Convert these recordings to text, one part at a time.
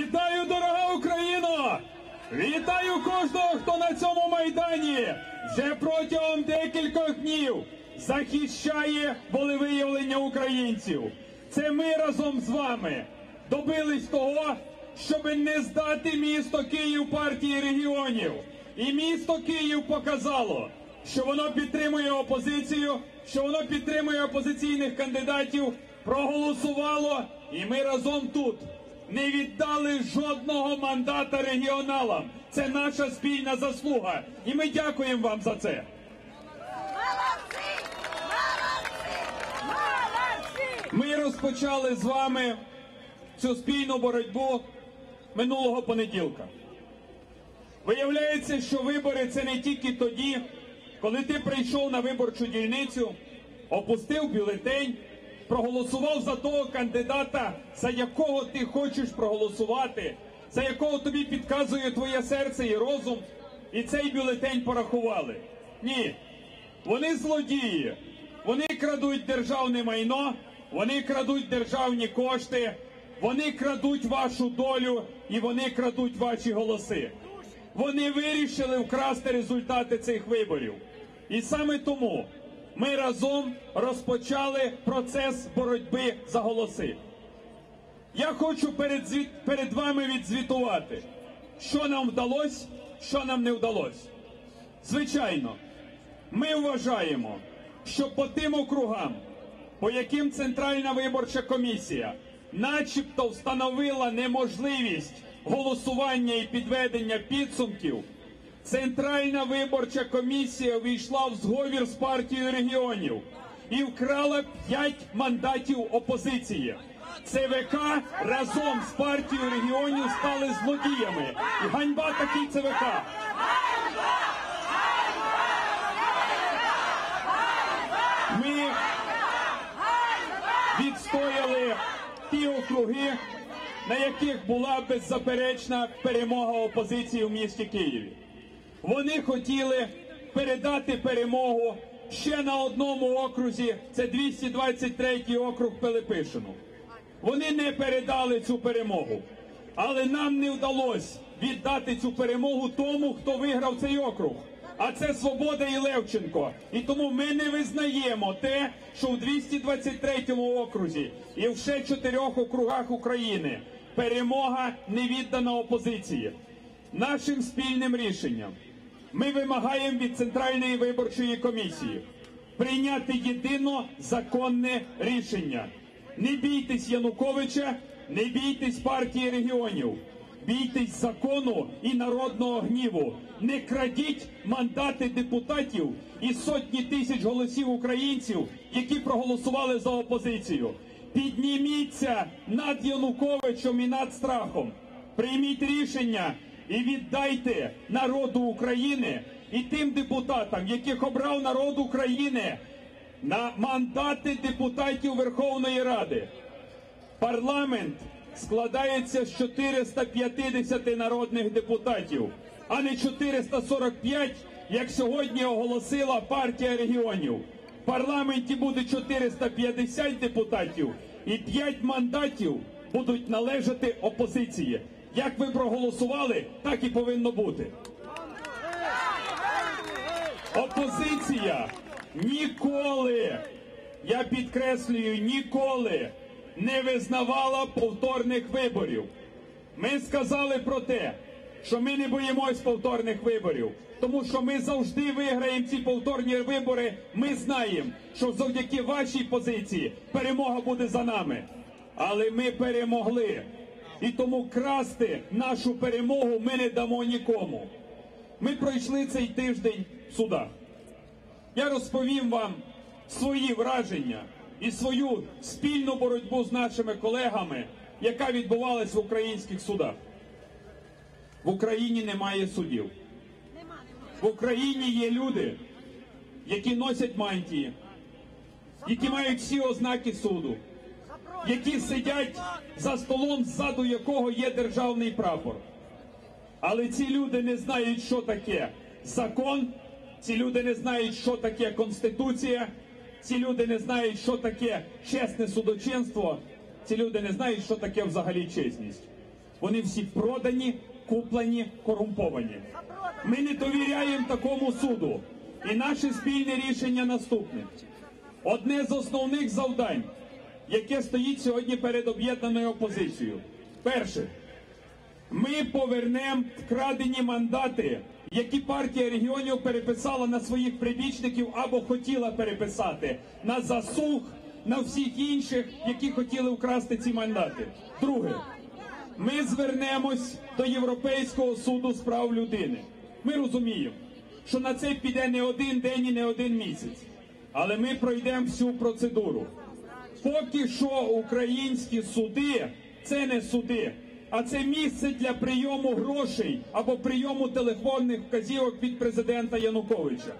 Вітаю, дорога Україно! Вітаю кожного, хто на цьому майдані вже протягом декількох днів захищає волевиявлення українців. Це ми разом з вами добились того, щоб не здати місто Київ партії регіонів. І місто Київ показало, що воно підтримує опозицію, що воно підтримує опозиційних кандидатів, проголосувало, і ми разом тут не віддали жодного мандата регіоналам. Це наша спільна заслуга, і ми дякуємо вам за це. Молодці! Молодці! Молодці! Ми розпочали з вами цю спільну боротьбу минулого понеділка. Виявляється, що вибори це не тільки тоді, коли ти прийшов на виборчу дільницю, опустив бюлетень, проголосував за того кандидата, за якого ти хочеш проголосувати, за якого тобі підказує твоє серце і розум, і цей бюлетень порахували. Ні, вони злодії, вони крадуть державне майно, вони крадуть державні кошти, вони крадуть вашу долю і вони крадуть ваші голоси. Вони вирішили вкрасти результати цих виборів. І саме тому ми разом розпочали процес боротьби за голоси. Я хочу перед, перед вами відзвітувати, що нам вдалося, що нам не вдалося. Звичайно, ми вважаємо, що по тим округам, по яким Центральна виборча комісія начебто встановила неможливість голосування і підведення підсумків, Центральна виборча комісія увійшла в зговір з партією регіонів і вкрала 5 мандатів опозиції. ЦВК разом з партією регіонів стали злодіями. І ганьба такій ЦВК. Ми відстояли ті округи, на яких була беззаперечна перемога опозиції в місті Києві. Вони хотіли передати перемогу ще на одному окрузі, це 223 округ Пилипишину. Вони не передали цю перемогу, але нам не вдалося віддати цю перемогу тому, хто виграв цей округ. А це Свобода і Левченко. І тому ми не визнаємо те, що в 223 окрузі і в ще чотирьох округах України перемога не віддана опозиції. Нашим спільним рішенням ми вимагаємо від Центральної виборчої комісії прийняти єдино законне рішення. Не бійтесь Януковича, не бійтесь партії регіонів. Бійтесь закону і народного гніву. Не крадіть мандати депутатів і сотні тисяч голосів українців, які проголосували за опозицію. Підніміться над Януковичем і над страхом. Прийміть рішення і віддайте народу України і тим депутатам, яких обрав народ України на мандати депутатів Верховної Ради. Парламент складається з 450 народних депутатів, а не 445, як сьогодні оголосила партія регіонів. В парламенті буде 450 депутатів, і 5 мандатів будуть належати опозиції. Як ви проголосували, так і повинно бути. Опозиція ніколи, я підкреслюю, ніколи не визнавала повторних виборів. Ми сказали про те, що ми не боїмось повторних виборів, тому що ми завжди виграємо ці повторні вибори. Ми знаємо, що завдяки вашій позиції перемога буде за нами. Але ми перемогли. І тому красти нашу перемогу ми не дамо нікому. Ми пройшли цей тиждень в судах. Я розповім вам свої враження і свою спільну боротьбу з нашими колегами, яка відбувалась в українських судах. В Україні немає судів. В Україні є люди, які носять мантії, які мають всі ознаки суду, які сидять за столом, ззаду якого є державний прапор. Але ці люди не знають, що таке закон, ці люди не знають, що таке конституція, ці люди не знають, що таке чесне судочинство, ці люди не знають, що таке взагалі чесність. Вони всі продані, куплені, корумповані. Ми не довіряємо такому суду. І наше спільне рішення наступне. Одне з основних завдань, яке стоїть сьогодні перед об'єднаною опозицією. Перше, ми повернемо вкрадені мандати, які партія регіонів переписала на своїх прибічників або хотіла переписати на засух, на всіх інших, які хотіли вкрасти ці мандати. Друге, ми звернемось до Європейського суду з прав людини. Ми розуміємо, що на це піде не один день і не один місяць, але ми пройдемо всю процедуру. Поки що українські суди це не суди, а це місце для прийому грошей або прийому телефонних вказівок від президента Януковича.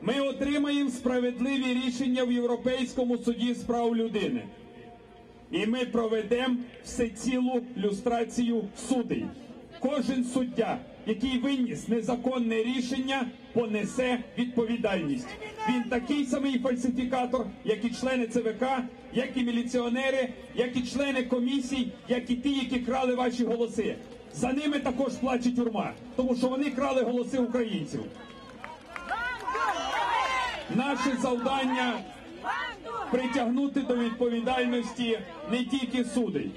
Ми отримаємо справедливі рішення в Європейському суді з прав людини. І ми проведемо всецілу люстрацію судей. Кожен суддя, який виніс незаконне рішення, понесе відповідальність. Він такий самий фальсифікатор, як і члени ЦВК, як і міліціонери, як і члени комісій, як і ті, які крали ваші голоси. За ними також плаче тюрма, тому що вони крали голоси українців. Наше завдання притягнути до відповідальності не тільки судей,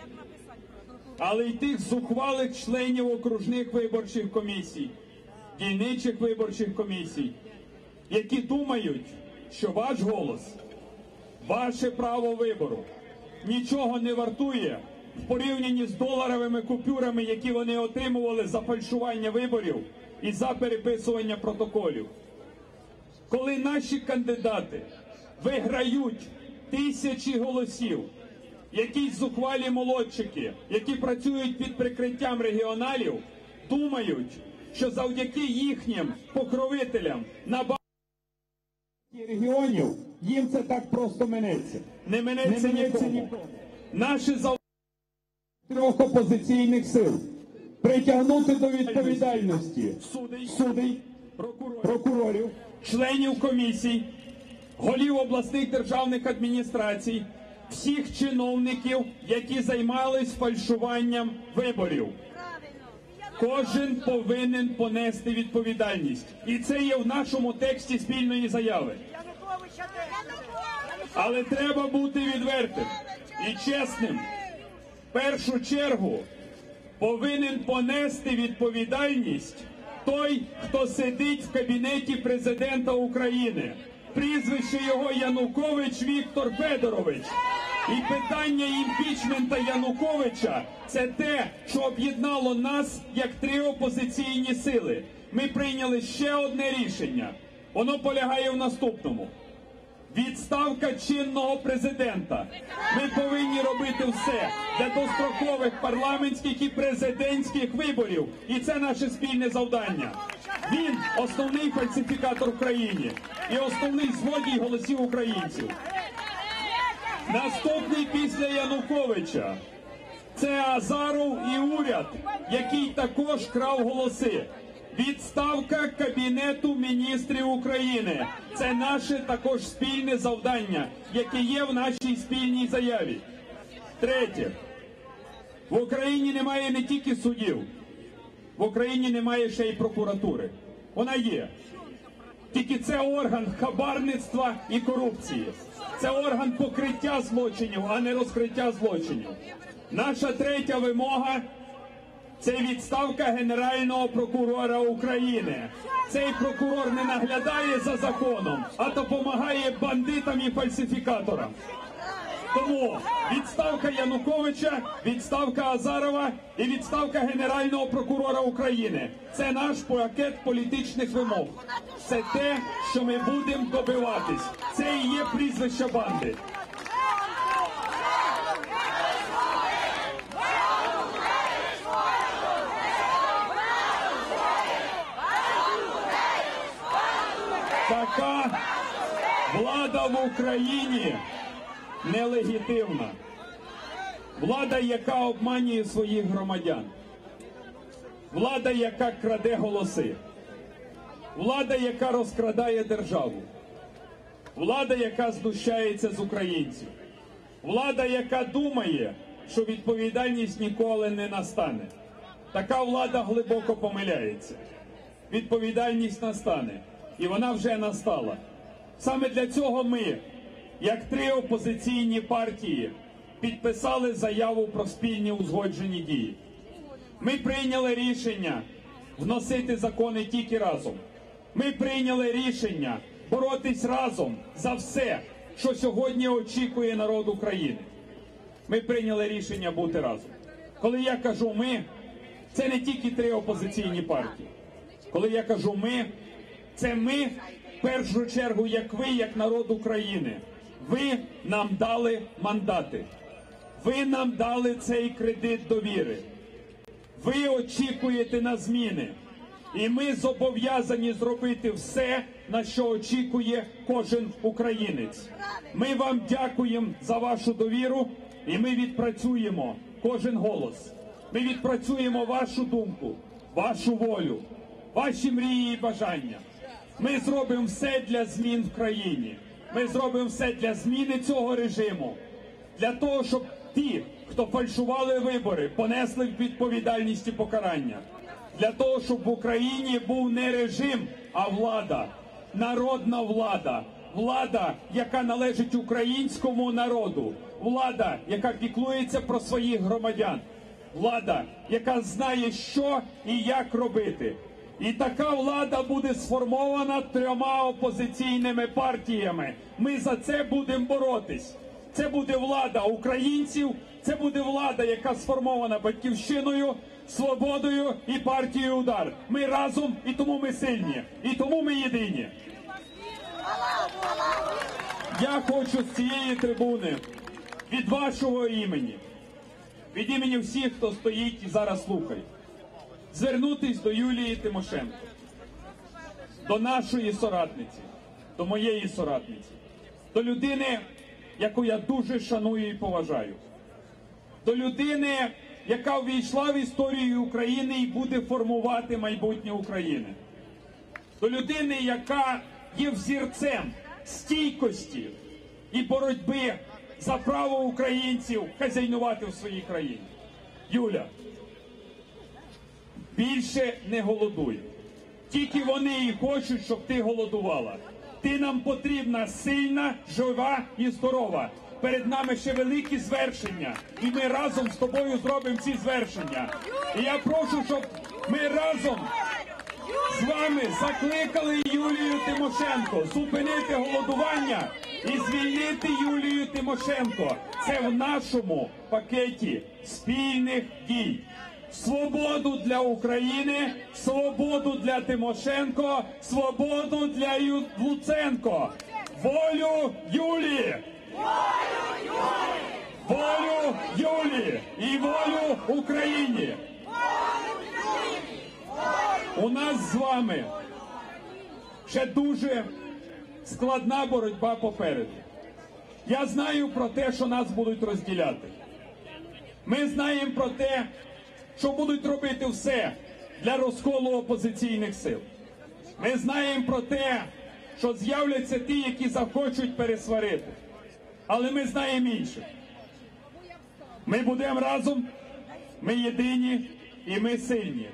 але й тих зухвалих членів окружних виборчих комісій, дільничих виборчих комісій, які думають, що ваш голос, ваше право вибору нічого не вартує в порівнянні з доларовими купюрами, які вони отримували за фальшування виборів і за переписування протоколів. Коли наші кандидати виграють тисячі голосів, якісь зухвалі молодчики, які працюють під прикриттям регіоналів, думають, що завдяки їхнім покровителям на регіонів їм це так просто минеться. Не минеться, нікому. Наше завдання трьох опозиційних сил притягнути до відповідальності судей, прокурорів, членів комісій, голів обласних державних адміністрацій, всіх чиновників, які займались фальшуванням виборів. Кожен повинен понести відповідальність, і це є в нашому тексті спільної заяви. Але треба бути відвертим і чесним. В першу чергу повинен понести відповідальність той, хто сидить в кабінеті президента України. Прізвище його Янукович Віктор Федорович. І питання імпічмента Януковича це те, що об'єднало нас як три опозиційні сили. Ми прийняли ще одне рішення. Воно полягає в наступному. Відставка чинного президента. Ми повинні робити все для дострокових парламентських і президентських виборів. І це наше спільне завдання. Він основний фальсифікатор в країні і основний злодій голосів українців. Наступний після Януковича це Азаров і уряд, який також крав голоси. Відставка Кабінету міністрів України. Це наше також спільне завдання, яке є в нашій спільній заяві. Третє. В Україні немає не тільки судів, в Україні немає ще й прокуратури. Вона є. Тільки це орган хабарництва і корупції. Це орган покриття злочинів, а не розкриття злочинів. Наша третя вимога це відставка Генерального прокурора України. Цей прокурор не наглядає за законом, а допомагає бандитам і фальсифікаторам. Тому відставка Януковича, відставка Азарова і відставка Генерального прокурора України це наш пакет політичних вимог. Це те, що ми будемо добиватись. Це і є прізвище банди. Така влада в Україні нелегітимна. Влада, яка обманює своїх громадян. Влада, яка краде голоси. Влада, яка розкрадає державу. Влада, яка знущається з українців. Влада, яка думає, що відповідальність ніколи не настане. така влада глибоко помиляється. Відповідальність настане, і вона вже настала. Саме для цього ми, як три опозиційні партії, підписали заяву про спільні узгоджені дії. Ми прийняли рішення вносити закони тільки разом. Ми прийняли рішення боротись разом за все, що сьогодні очікує народ України. Ми прийняли рішення бути разом. Коли я кажу ми, це не тільки три опозиційні партії. Коли я кажу ми, це ми в першу чергу, як ви, як народ України. Ви нам дали мандати. Ви нам дали цей кредит довіри. Ви очікуєте на зміни. І ми зобов'язані зробити все, на що очікує кожен українець. Ми вам дякуємо за вашу довіру, і ми відпрацюємо кожен голос. Ми відпрацюємо вашу думку, вашу волю, ваші мрії і бажання. Ми зробимо все для змін в країні. Ми зробимо все для зміни цього режиму. Для того, щоб ті, хто фальшували вибори, понесли відповідальність і покарання. Для того, щоб в Україні був не режим, а влада, народна влада, влада, яка належить українському народу, влада, яка піклується про своїх громадян, влада, яка знає, що і як робити. І така влада буде сформована трьома опозиційними партіями. Ми за це будемо боротись. Це буде влада українців, це буде влада, яка сформована батьківщиною, свободою і партією удар. Ми разом, і тому ми сильні, і тому ми єдині. Я хочу з цієї трибуни від вашого імені, від імені всіх, хто стоїть і зараз слухає, звернутись до Юлії Тимошенко, до нашої соратниці, до моєї соратниці, до людини, яку я дуже шаную і поважаю, до людини, яка увійшла в історію України і буде формувати майбутнє України, до людини, яка є взірцем стійкості і боротьби за право українців хазяйнувати в своїй країні. Юля, більше не голодуй. Тільки вони і хочуть, щоб ти голодувала. Ти нам потрібна сильна, жива і здорова. Перед нами ще великі звершення, і ми разом з тобою зробимо ці звершення. І я прошу, щоб ми разом з вами закликали Юлію Тимошенко зупинити голодування і звільнити Юлію Тимошенко. Це в нашому пакеті спільних дій. Свободу для України, свободу для Тимошенко, свободу для Ю- Луценко, волю Юлії! Волю Юлії і волю Україні! У нас з вами ще дуже складна боротьба попереду. Я знаю про те, що нас будуть розділяти. Ми знаємо про те, що будуть робити все для розколу опозиційних сил. Ми знаємо про те, що з'являться ті, які захочуть пересварити. Але ми знаємо інше. Ми будемо разом, ми єдині і ми сильні.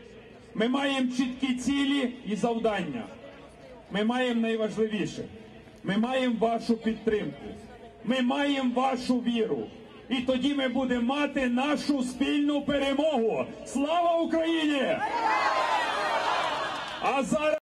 Ми маємо чіткі цілі і завдання. Ми маємо найважливіше. Ми маємо вашу підтримку. Ми маємо вашу віру. І тоді ми будемо мати нашу спільну перемогу. Слава Україні! А зараз.